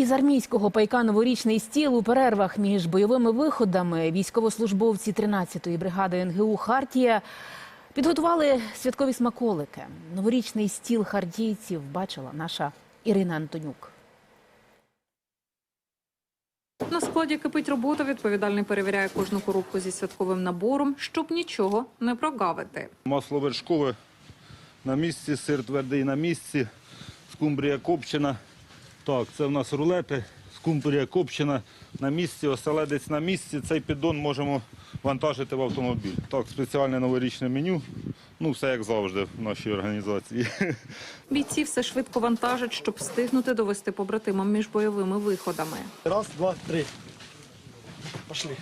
Із армійського пайка новорічний стіл у перервах між бойовими виходами військовослужбовці 13-ї бригади НГУ Хартія підготували святкові смаколики. Новорічний стіл хартійців бачила наша Ірина Антонюк. На складі кипить робота. Відповідальний перевіряє кожну коробку зі святковим набором, щоб нічого не прогавити. Масло вершкове на місці, сир твердий на місці, скумбрія копчена. Так, це в нас рулети, скумбрія копчена на місці, оселедець на місці. Цей піддон можемо вантажити в автомобіль. Так, спеціальне новорічне меню. Ну, все як завжди в нашій організації. Бійці все швидко вантажать, щоб встигнути довести побратимам між бойовими виходами. Раз, два, три. Пошли.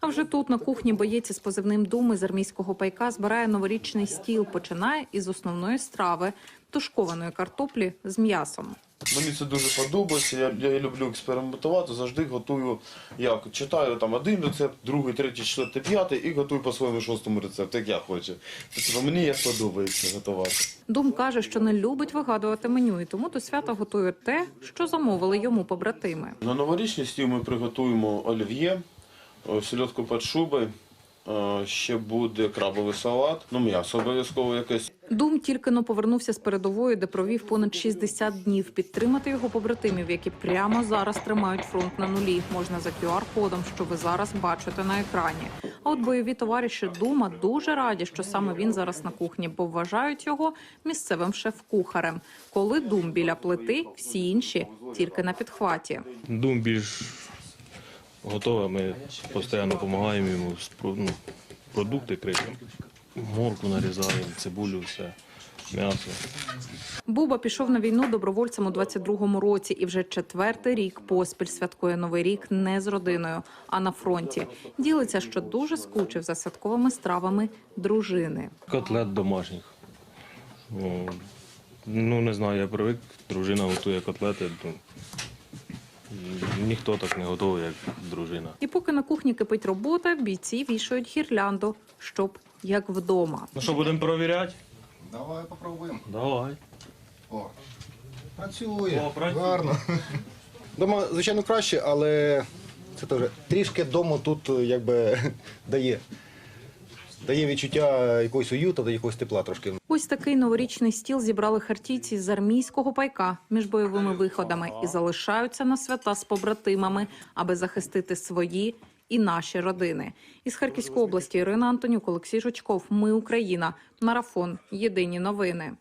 А вже тут на кухні боєць із позивним Думи з армійського пайка збирає новорічний стіл. Починає із основної страви тушкованої картоплі з м'ясом. Мені це дуже подобається. Я, я люблю експериментувати. Завжди готую як читаю там один рецепт, другий, третій, четвертий, п'ятий і готую по своєму шостому рецепту, як я хочу. Тобто мені як подобається готувати. Дум каже, що не любить вигадувати меню, і тому до свята готує те, що замовили йому побратими. На новорічний стіл ми приготуємо олів'є, е, сільотку під шубою, е, ще буде крабовий салат, ну м'ясо обов'язково якесь. Дум тільки но повернувся з передової, де провів понад 60 днів. Підтримати його побратимів, які прямо зараз тримають фронт на нулі, можна за QR-кодом, що ви зараз бачите на екрані. А от бойові товариші Дума дуже раді, що саме він зараз на кухні, бо вважають його місцевим шеф-кухарем. Коли Дум біля плити, всі інші тільки на підхваті. Дум більш готовий, ми постійно допомагаємо йому ну, продукти критим. Морку нарізаємо, цибулю, все, м'ясо. Буба пішов на війну добровольцем у 22-му році і вже четвертий рік поспіль святкує новий рік не з родиною, а на фронті. Ділиться, що дуже скучив за святковими стравами дружини. Котлет домашніх. Ну не знаю, я привик, дружина готує котлети. Ніхто так не готовий, як дружина. І поки на кухні кипить робота, бійці вішають гірлянду, щоб як вдома. Ну що, будемо перевіряти? Давай попробуємо. Давай. О, працює. О, працює. Гарно. Дома, звичайно, краще, але це теж трішки дому тут е, якби дає. Дає відчуття якогось уюту, якогось тепла трошки. Ось такий новорічний стіл зібрали хартійці з армійського пайка між бойовими виходами і залишаються на свята з побратимами, аби захистити свої і наші родини. Із Харківської області Ірина Антонюк, Олексій Жучков. Ми Україна. Марафон. Єдині новини.